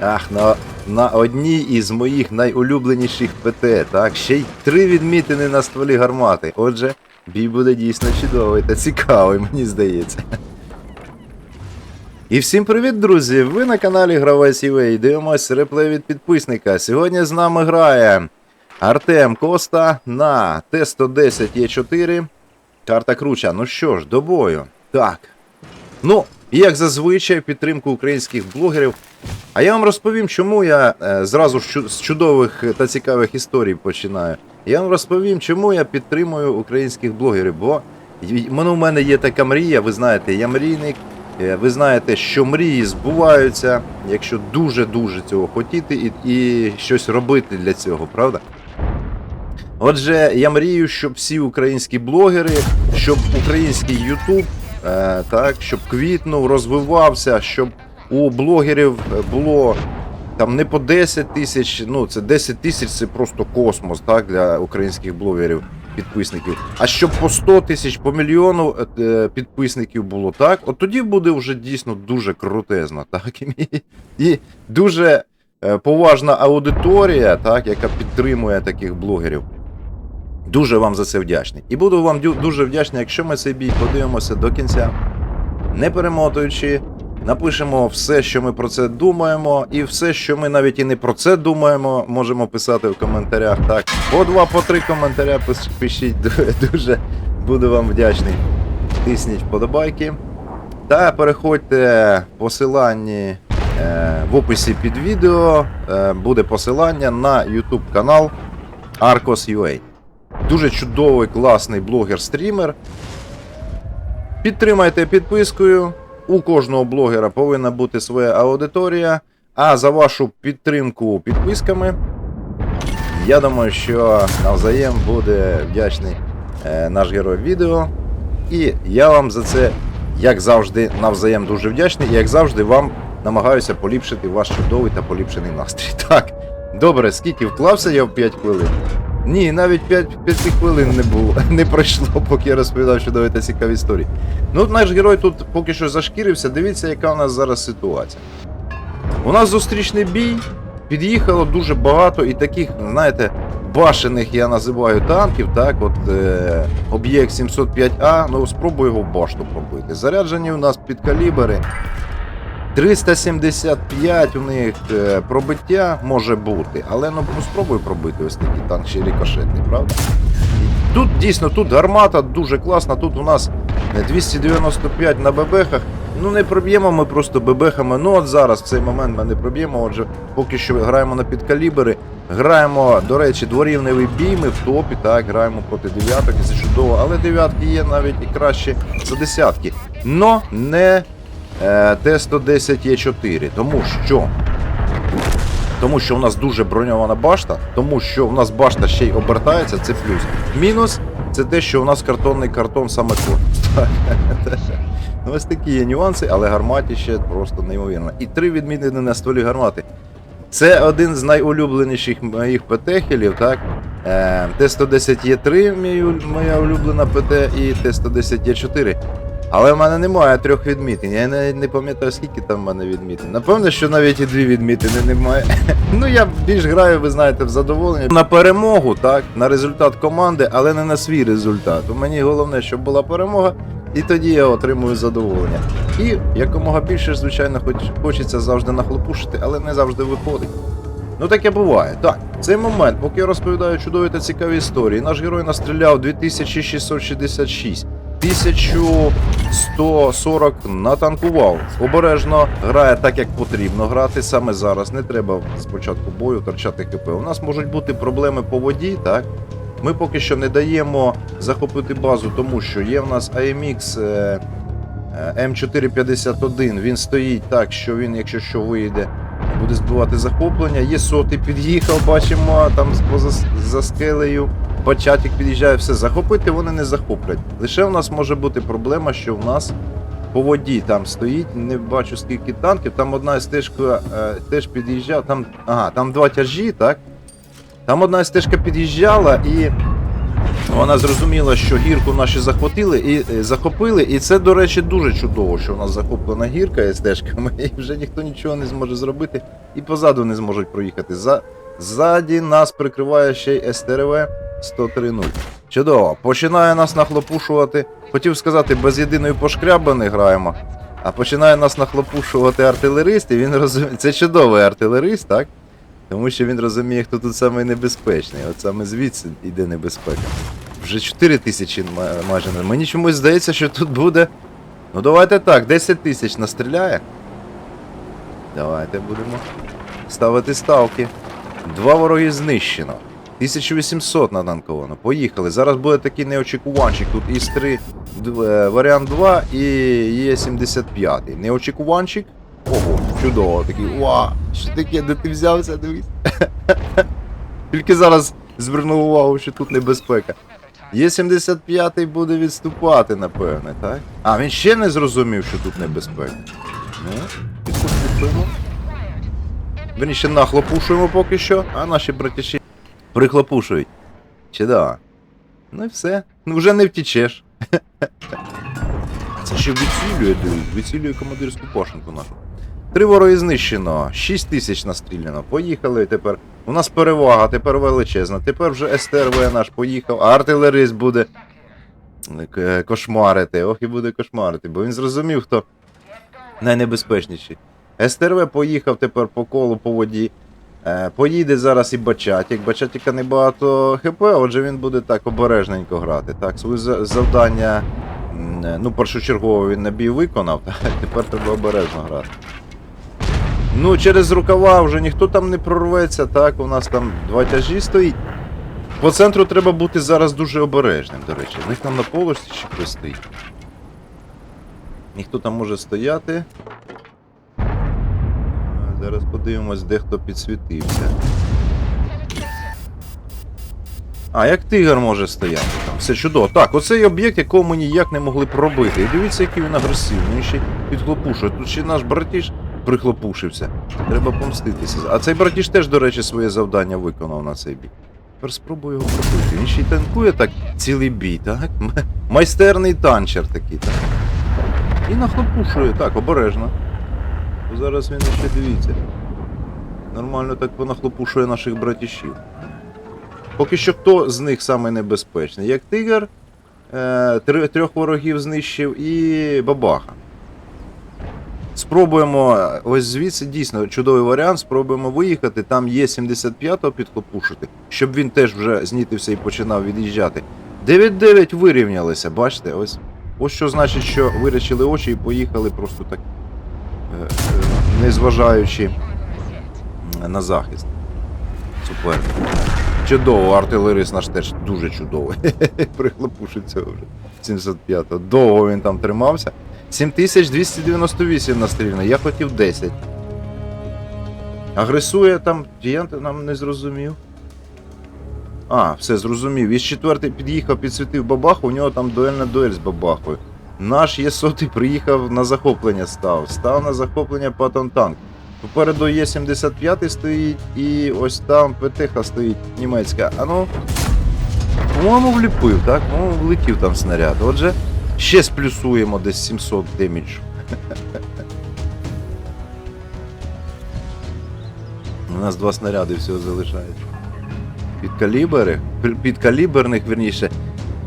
Ах, на, на одній із моїх найулюбленіших ПТ, так, ще й три відмітини на стволі гармати. Отже, бій буде дійсно чудовий та цікавий, мені здається. І всім привіт, друзі! Ви на каналі Гравець і дивимось реплей від підписника. Сьогодні з нами грає Артем Коста на Т-110Е4. Карта круча. Ну що ж, до бою. Так. Ну, як зазвичай, підтримку українських блогерів. А я вам розповім, чому я е, зразу з чудових та цікавих історій починаю. Я вам розповім, чому я підтримую українських блогерів. Бо мене- мене є така мрія, ви знаєте, я мрійник. Е, Ви знаєте, що мрії збуваються, якщо дуже-дуже цього хотіти і, і щось робити для цього, правда? Отже, я мрію, щоб всі українські блогери, щоб український Ютуб, е, так, щоб квітнув, розвивався, щоб у блогерів було там не по 10 тисяч, ну це 10 тисяч це просто космос так, для українських блогерів, підписників. А щоб по 100 тисяч, по мільйону е, підписників було так, от тоді буде вже дійсно дуже крутезно, так, і, і дуже е, поважна аудиторія, так, яка підтримує таких блогерів. Дуже вам за це вдячний. І буду вам дуже вдячний, якщо ми цей бій подивимося до кінця, не перемотуючи, напишемо все, що ми про це думаємо, і все, що ми навіть і не про це думаємо, можемо писати в коментарях. Так, по два, по три коментаря пишіть. Дуже буду вам вдячний. Тисніть вподобайки. Та переходьте посиланні е, в описі під відео. Е, буде посилання на YouTube канал Arcos.ua. Дуже чудовий, класний блогер-стрімер. Підтримайте підпискою. У кожного блогера повинна бути своя аудиторія. А за вашу підтримку підписками, я думаю, що навзаєм буде вдячний е, наш герой відео. І я вам за це, як завжди, навзаєм дуже вдячний. І як завжди, вам намагаюся поліпшити ваш чудовий та поліпшений настрій. Так, добре, скільки вклався я в 5 хвилин? Ні, навіть 5, 5 хвилин не було, не пройшло, поки я розповідав чудові та цікаві історії. Ну, наш герой тут поки що зашкірився. Дивіться, яка у нас зараз ситуація. У нас зустрічний бій, під'їхало дуже багато і таких, знаєте, башених я називаю танків, так, от е, об'єкт 705А, ну спробую його башту пробити. Заряджені у нас під калібри. 375 у них е, пробиття може бути, але ну, ну спробуй пробити ось такий танк ще рикошетний, правда? Тут дійсно тут гармата дуже класна. Тут у нас е, 295 на бебехах. Ну не проб'ємо ми просто бебехами. Ну от зараз в цей момент ми не проб'ємо. Отже, поки що граємо на підкалібри. Граємо, до речі, дворівневий бій. Ми в топі, так, граємо проти дев'яток, і це чудово. Але дев'ятки є навіть і краще за десятки. Но не е, Т-110Е4, тому що. Тому що у нас дуже броньована башта, тому що у нас башта ще й обертається, це плюс. Мінус це те, що у нас картонний картон саме корпус. Ну, Ось такі є нюанси, але гарматі ще просто неймовірно. І три відмінені на стволі гармати. Це один з найулюбленіших моїх ПТ-хелів, так? Е, Т-110Е3 моя улюблена ПТ і Т-110Е4. Але в мене немає трьох відмітень. Я навіть не пам'ятаю, скільки там в мене відмітень. Напевно, що навіть і дві відмітини немає. ну я більш граю, ви знаєте, в задоволення. На перемогу, так, на результат команди, але не на свій результат. Мені головне, щоб була перемога, і тоді я отримую задоволення. І якомога більше, звичайно, хоч хочеться завжди нахлопушити, але не завжди виходить. Ну таке буває. Так, цей момент, поки я розповідаю чудові та цікаві історії, наш герой настріляв 2666. 1140 натанкував. Обережно грає так, як потрібно грати саме зараз. Не треба з початку бою торчати КП. У нас можуть бути проблеми по воді, так? Ми поки що не даємо захопити базу, тому що є в нас AMX е, е, М451. Він стоїть так, що він, якщо що вийде, буде збивати захоплення. Є сотий під'їхав, бачимо там поза за скелею. Бачатик під'їжджає, все захопити вони не захоплять. Лише в нас може бути проблема, що в нас по воді там стоїть, не бачу скільки танків. Там одна стежка е, теж під'їжджала. Там, ага, там два тяжі, так? Там одна стежка під'їжджала і вона зрозуміла, що гірку наші захватили і е, захопили. І це, до речі, дуже чудово, що у нас захоплена гірка стежками, і вже ніхто нічого не зможе зробити. і позаду не зможуть проїхати. За... Ззаді нас прикриває ще й СТРВ 103.0. Чудово, починає нас нахлопушувати. Хотів сказати, без єдиної пошкряби не граємо. А починає нас нахлопушувати артилерист, і він розуміє. Це чудовий артилерист, так? Тому що він розуміє, хто тут самий небезпечний. От саме звідси йде небезпека. Вже 4 тисячі майже. Мені чомусь здається, що тут буде. Ну давайте так, 10 тисяч настріляє. Давайте будемо ставити ставки. Два вороги знищено. 1800 натанковано. Поїхали. Зараз буде такий неочікуванчик. Тут із 3 варіант 2 і є 75. Неочікуванчик. Ого, чудово, такий. Ва! Що таке, де ти взявся, дивись. Тільки зараз звернув увагу, що тут небезпека. Є 75 буде відступати, напевне, так? А, він ще не зрозумів, що тут небезпека. Ну, підступимо. Верніше нахлопушуємо поки що, а наші братіші прихлопушують. Чи да? Ну і все. Ну вже не втічеш. Це ще вицілює, дивись, вицілює командирську пошенку нашу. Три вороги знищено, 6 тисяч настріляно. Поїхали тепер. У нас перевага, тепер величезна. Тепер вже СТРВ наш поїхав, а артилерист буде е, кошмарити. Ох і буде кошмарити, бо він зрозумів, хто найнебезпечніший. СТРВ поїхав тепер по колу по воді. Е, поїде зараз і Бачатік. Бачатіка небагато ХП, отже він буде так обережненько грати. Так, своє завдання, е, ну, першочергово він на бій виконав, так, тепер треба обережно грати. Ну, через рукава вже ніхто там не прорветься, так, у нас там два тяжі стоїть. По центру треба бути зараз дуже обережним, до речі. В них там на полості ще хтось стоїть. Ніхто там може стояти. Е, Зараз подивимось, де хто підсвітився. А, як тигр може стояти там. Все чудово. Так, оцей об'єкт, якого ми ніяк не могли пробити. І дивіться, який він агресивний. Він ще підхлопушує. Тут ще наш братіш прихлопушився. Треба помститися. А цей братіш теж, до речі, своє завдання виконав на цей бій. Тепер спробую його пробити. Він ще й танкує так цілий бій, так? Майстерний танчер такий, так. І нахлопушує, так, обережно. Бо зараз він ще дивіться. Нормально так понахлопушує наших братішів. Поки що хто з них саме? Як тигр, е, трьох ворогів знищив і бабаха. Спробуємо ось звідси дійсно чудовий варіант. Спробуємо виїхати. Там є 75-го підхлопушити, щоб він теж вже знітився і починав від'їжджати. 9-9 вирівнялися, бачите, ось. Ось що значить, що вирячили очі і поїхали просто так, е, е, незважаючи на захист. Супер. Чудово, артилерист наш теж дуже чудовий. Прихлопушить цього вже. 75-го. Довго він там тримався. 7298 настріляно, я хотів 10. Агресує там, я нам не зрозумів. А, все зрозумів. Із четвертий під'їхав, підсвітив бабаху, у нього там дуельна дуель з бабахою. Наш є сотий приїхав на захоплення став. Став на захоплення Патон танк. Попереду є 75 стоїть, і ось там ПТХ стоїть німецька. А ну. По-моєму, вліпив, так? Ну, влетів там снаряд. Отже, ще сплюсуємо десь 700 деміджу. У нас два снаряди всього залишається. Підкалібери, підкаліберних, верніше.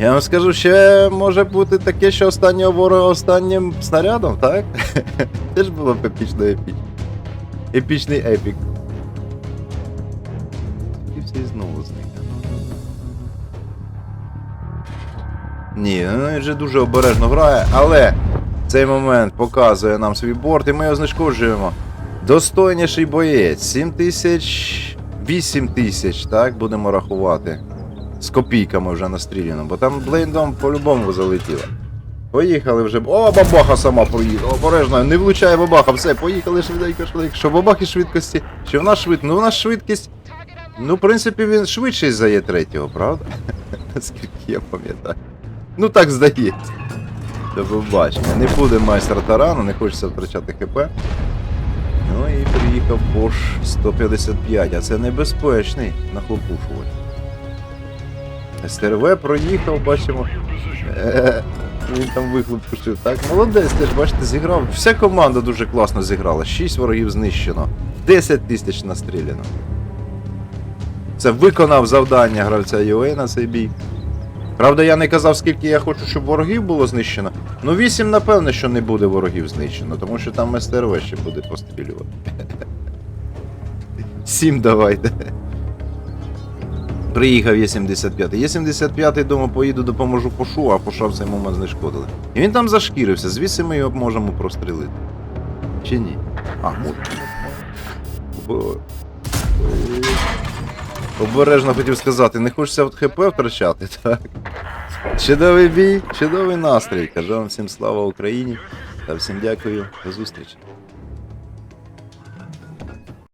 Я вам скажу, ще може бути таке, що останнього ворога останнім снарядом, так? Теж було б епічно епічно. Епічний епік. І всі знову зник. Ні, ну він вже дуже обережно грає, але цей момент показує нам свій борт, і ми його знешкоджуємо. Достойніший боєць. 7 тисяч. 8 тисяч, так, будемо рахувати. З копійками вже настріляно, бо там блейндом по-любому залетіло. Поїхали вже. О, бабаха сама проїхала. Обережно, не влучає бабаха, все, поїхали швиденько, швиденько. Що бабахи швидкості? Що в нас швидкість? Ну, у нас швидкість. Ну, в принципі, він швидший за є третього, правда? Наскільки я пам'ятаю. Ну так здається. До побачення. Не буде майстра тарану, не хочеться втрачати ХП. Ну і приїхав Bosch 155, а це небезпечний нахлопушувач. СТРВ проїхав, бачимо. Він там вихлоп пустив. Так, молодець, теж бачите, зіграв. Вся команда дуже класно зіграла. 6 ворогів знищено, 10 тисяч настріляно. Це виконав завдання гравця UA на цей бій. Правда, я не казав, скільки я хочу, щоб ворогів було знищено. Ну, 8, напевне, що не буде ворогів знищено, тому що там СТРВ ще буде пострілювати. 7 давайте. Приїхав Є75. Є75, думаю, поїду допоможу Пошу, а Поша в цей момент знешкодили. І він там зашкірився, звідси ми його можемо прострілити. Чи ні? А, можемо. Обережно хотів сказати, не хочеться от ХП втрачати, так? Чудовий бій, чудовий настрій. Кажу вам всім слава Україні та всім дякую. До зустрічі.